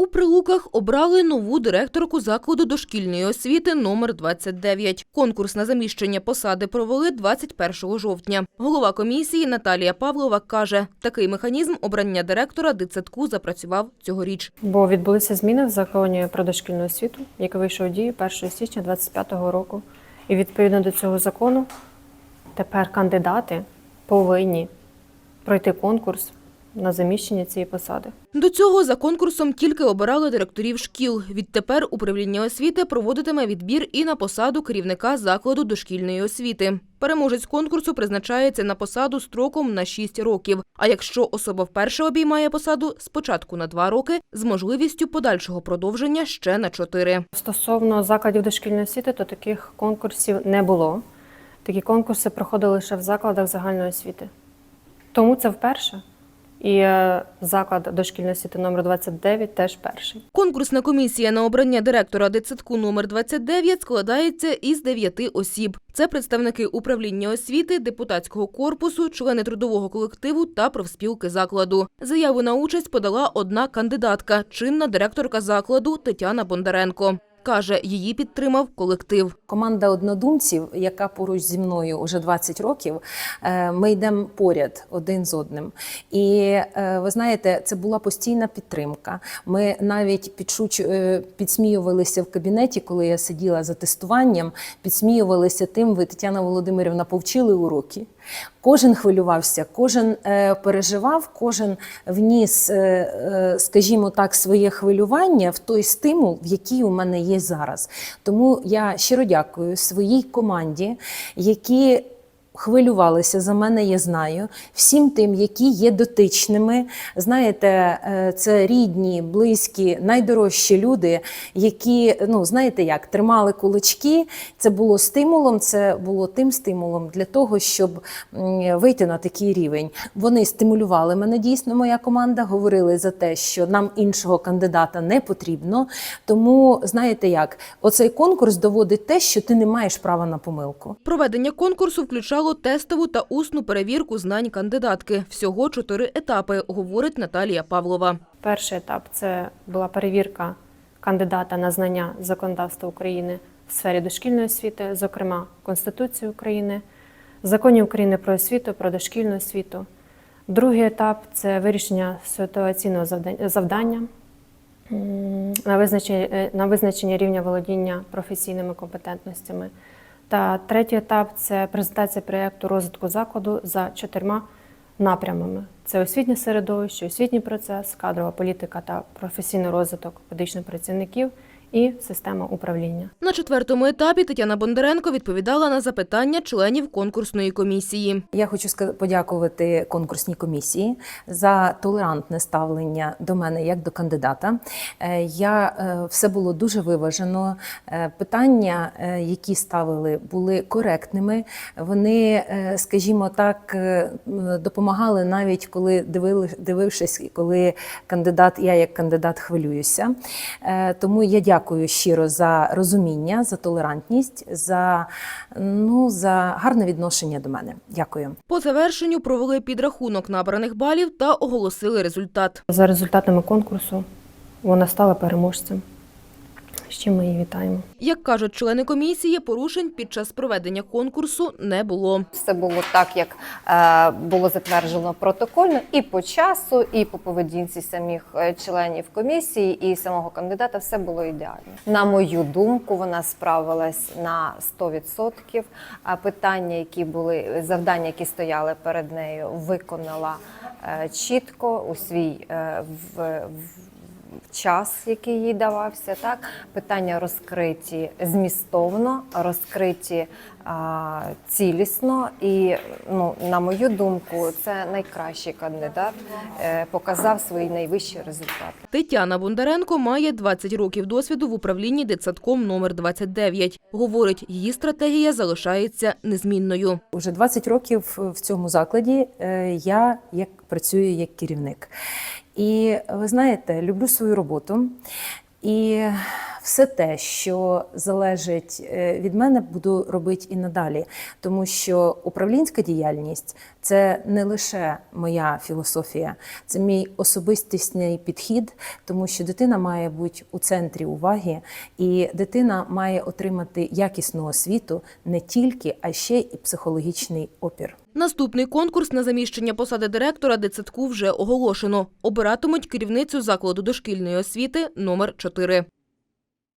У Прилуках обрали нову директорку закладу дошкільної освіти номер 29. Конкурс на заміщення посади провели 21 жовтня. Голова комісії Наталія Павлова каже, такий механізм обрання директора дитсадку запрацював цьогоріч. Бо відбулися зміни в законі про дошкільну освіту, який вийшов у дію 1 січня 2025 року. І відповідно до цього закону тепер кандидати повинні пройти конкурс на заміщення цієї посади. До цього за конкурсом тільки обирали директорів шкіл. Відтепер управління освіти проводитиме відбір і на посаду керівника закладу дошкільної освіти. Переможець конкурсу призначається на посаду строком на 6 років. А якщо особа вперше обіймає посаду, спочатку на 2 роки з можливістю подальшого продовження ще на 4. Стосовно закладів дошкільної освіти, то таких конкурсів не було. Такі конкурси проходили лише в закладах загальної освіти. Тому це вперше. І е, заклад дошкільної освіти номер 29 теж перший. Конкурсна комісія на обрання директора дитсадку номер 29 складається із дев'яти осіб. Це представники управління освіти, депутатського корпусу, члени трудового колективу та профспілки закладу. Заяву на участь подала одна кандидатка, чинна директорка закладу Тетяна Бондаренко. Каже, її підтримав колектив. Команда однодумців, яка поруч зі мною вже 20 років, е, ми йдемо поряд один з одним. І е, ви знаєте, це була постійна підтримка. Ми навіть підшуч... е, підсміювалися в кабінеті, коли я сиділа за тестуванням, підсміювалися тим, ви Тетяна Володимирівна повчили уроки. Кожен хвилювався, кожен е, переживав, кожен вніс, е, е, скажімо так, своє хвилювання в той стимул, в який у мене є зараз. Тому я щиро дякую своїй команді, які хвилювалися за мене, я знаю. Всім тим, які є дотичними. Знаєте, е, це рідні, близькі, найдорожчі люди, які, ну знаєте як, тримали кулачки. Це було стимулом, це було тим стимулом для того, щоб вийти на такий рівень. Вони стимулювали мене дійсно. Моя команда говорили за те, що нам іншого кандидата не потрібно. Тому знаєте як, оцей конкурс доводить те, що ти не маєш права на помилку. Проведення конкурсу включало тестову та усну перевірку знань кандидатки. Всього чотири етапи, говорить Наталія Павлова. Перший етап це була перевірка кандидата на знання законодавства України в сфері дошкільної освіти, зокрема Конституції України, законів України про освіту, про дошкільну освіту. Другий етап це вирішення ситуаційного завдання е, на визначення рівня володіння професійними компетентностями. Та третій етап це презентація проєкту розвитку закладу за чотирма напрямами: це освітнє середовище, освітній процес, кадрова політика та професійний розвиток педагогічних працівників і система управління. На четвертому етапі Тетяна Бондаренко відповідала на запитання членів конкурсної комісії. Я хочу ска- подякувати конкурсній комісії за толерантне ставлення до мене як до кандидата. Е, Я е, все було дуже виважено. Е, Питання, які ставили, були коректними. Вони, скажімо так, допомагали навіть коли дивили, дивившись, коли кандидат, я як кандидат хвилююся. Тому я дякую щиро за розуміння, за толерантність, за, ну, за гарне відношення до мене. Дякую. По завершенню провели підрахунок набраних балів та оголосили результат. За результатами конкурсу вона стала переможцем. З чим ми її вітаємо. Як кажуть члени комісії, порушень під час проведення конкурсу не було. Все було так, як е, було затверджено протокольно, і по часу, і по поведінці самих е, членів комісії, і самого кандидата все було ідеально. На мою думку, вона справилась на 100%. А питання, які були завдання, які стояли перед нею, виконала е, чітко у свій в. В час, який їй давався, так питання розкриті змістовно, розкриті а, цілісно, і ну на мою думку, це найкращий кандидат е, показав свої найвищі результати. Тетяна Бондаренко має 20 років досвіду в управлінні дитсадком номер 29. Говорить, її стратегія залишається незмінною. Уже 20 років в цьому закладі е, я як працюю як керівник. І ви знаєте, люблю свою роботу. І все те, що залежить е, від мене, буду робити і надалі, тому що управлінська діяльність це не лише моя філософія, це мій особистісний підхід, тому що дитина має бути у центрі уваги, і дитина має отримати якісну освіту не тільки, а ще й психологічний опір. Наступний конкурс на заміщення посади директора дитсадку вже оголошено. Обиратимуть керівницю закладу дошкільної освіти номер 4